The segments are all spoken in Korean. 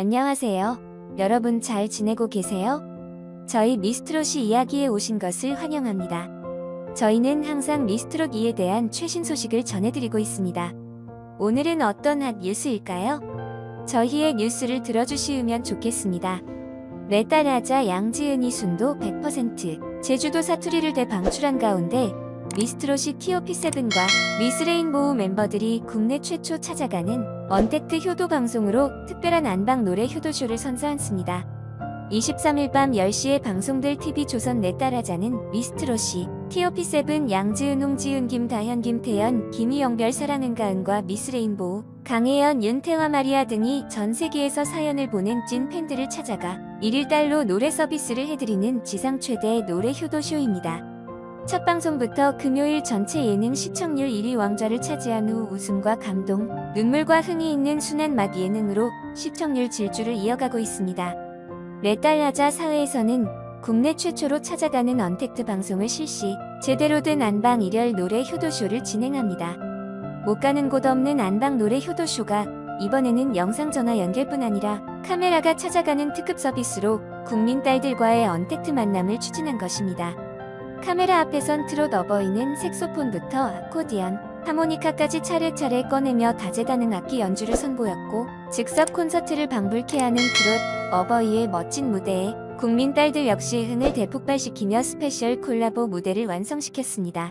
안녕하세요. 여러분 잘 지내고 계세요? 저희 미스트롯이 이야기에 오신 것을 환영합니다. 저희는 항상 미스트롯2에 대한 최신 소식을 전해드리고 있습니다. 오늘은 어떤 핫 뉴스일까요? 저희의 뉴스를 들어주시면 좋겠습니다. 내딸 하자 양지은이 순도 100% 제주도 사투리를 대방출한 가운데 미스트롯이 TOP7과 미스레인보우 멤버들이 국내 최초 찾아가는 언택트 효도 방송으로 특별한 안방 노래 효도쇼를 선사했습니다. 23일 밤 10시에 방송될 TV조선 내딸하자는 미스트롯이 TOP7 양지은, 홍지은, 김다현, 김태연, 김희영별, 사랑은가은과 미스레인보우, 강혜연, 윤태화, 마리아 등이 전 세계에서 사연을 보낸 찐 팬들을 찾아가 1일 달로 노래 서비스를 해드리는 지상 최대 노래 효도쇼입니다. 첫 방송부터 금요일 전체 예능 시청률 1위 왕좌를 차지한 후 웃음과 감동, 눈물과 흥이 있는 순한 맛 예능으로 시청률 질주를 이어가고 있습니다. 하자 사회에서는 국내 최초로 찾아가는 언택트 방송을 실시, 제대로 된 안방 일열 노래 효도쇼를 진행합니다. 못 가는 곳 없는 안방 노래 효도쇼가 이번에는 영상 전화 연결뿐 아니라 카메라가 찾아가는 특급 서비스로 국민 딸들과의 언택트 만남을 추진한 것입니다. 카메라 앞에선 트롯 어버이는 색소폰부터 아코디언, 하모니카까지 차례차례 꺼내며 다재다능 악기 연주를 선보였고 즉석 콘서트를 방불케 하는 트롯 어버이의 멋진 무대에 국민 딸들 역시 흥을 대폭발시키며 스페셜 콜라보 무대를 완성시켰습니다.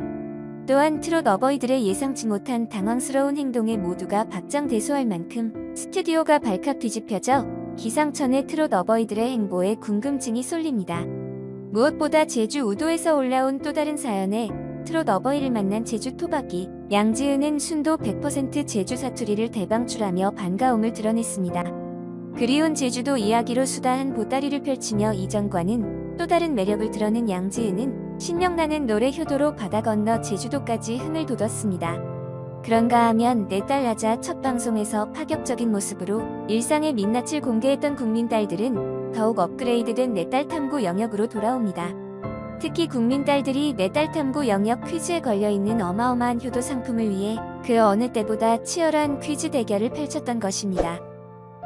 또한 트롯 어버이들의 예상치 못한 당황스러운 행동에 모두가 박장대소할 만큼 스튜디오가 발칵 뒤집혀져 기상천의 트롯 어버이들의 행보에 궁금증이 쏠립니다. 무엇보다 제주 우도에서 올라온 또 다른 사연에 트롯 어버이를 만난 제주 토박이 양지은은 순도 100% 제주 사투리를 대방출하며 반가움을 드러냈습니다. 그리운 제주도 이야기로 수다한 보따리를 펼치며 이전과는 또 다른 매력을 드러낸 양지은은 신명나는 노래 효도로 바다 건너 제주도까지 흥을 돋웠습니다. 그런가 하면 내딸 라자 첫 방송에서 파격적인 모습으로 일상의 민낯을 공개했던 국민 딸들은 더욱 업그레이드된 내 딸 탐구 영역으로 돌아옵니다. 특히 국민 딸들이 내 딸 탐구 영역 퀴즈에 걸려있는 어마어마한 효도 상품을 위해 그 어느 때보다 치열한 퀴즈 대결을 펼쳤던 것입니다.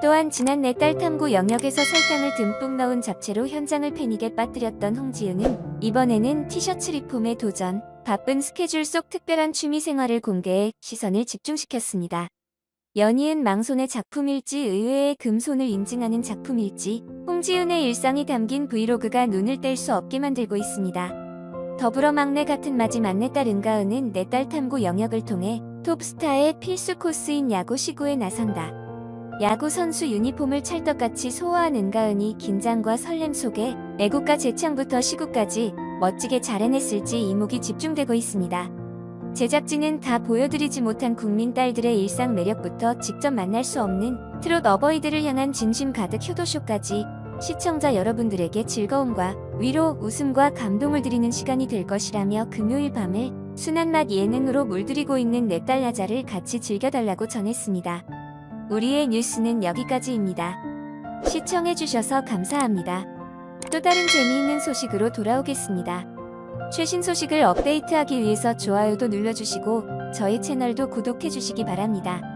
또한 지난 내 딸 탐구 영역에서 설탕을 듬뿍 넣은 잡채로 현장을 패닉에 빠뜨렸던 홍지은은 이번에는 티셔츠 리폼에 도전, 바쁜 스케줄 속 특별한 취미 생활을 공개해 시선을 집중시켰습니다. 연이은 망손의 작품일지 의외의 금손을 인증하는 작품일지 홍지은의 일상이 담긴 브이로그가 눈을 뗄 수 없게 만들고 있습니다. 더불어 막내 같은 마지 막내 딸 은가은은 내 딸 탐구 영역을 통해 톱스타의 필수 코스인 야구 시구에 나선다. 야구 선수 유니폼을 찰떡같이 소화한 은가은이 긴장과 설렘 속에 애국가 재창부터 시구까지 멋지게 잘 해냈을지 이목이 집중되고 있습니다. 제작진은 다 보여드리지 못한 국민 딸들의 일상 매력부터 직접 만날 수 없는 트롯 어버이들을 향한 진심 가득 효도쇼까지 시청자 여러분들에게 즐거움과 위로, 웃음과 감동을 드리는 시간이 될 것이라며 금요일 밤을 순한 맛 예능으로 물들이고 있는 내 딸 라자를 같이 즐겨달라고 전했습니다. 우리의 뉴스는 여기까지입니다. 시청해주셔서 감사합니다. 또 다른 재미있는 소식으로 돌아오겠습니다. 최신 소식을 업데이트하기 위해서 좋아요도 눌러주시고 저희 채널도 구독해주시기 바랍니다.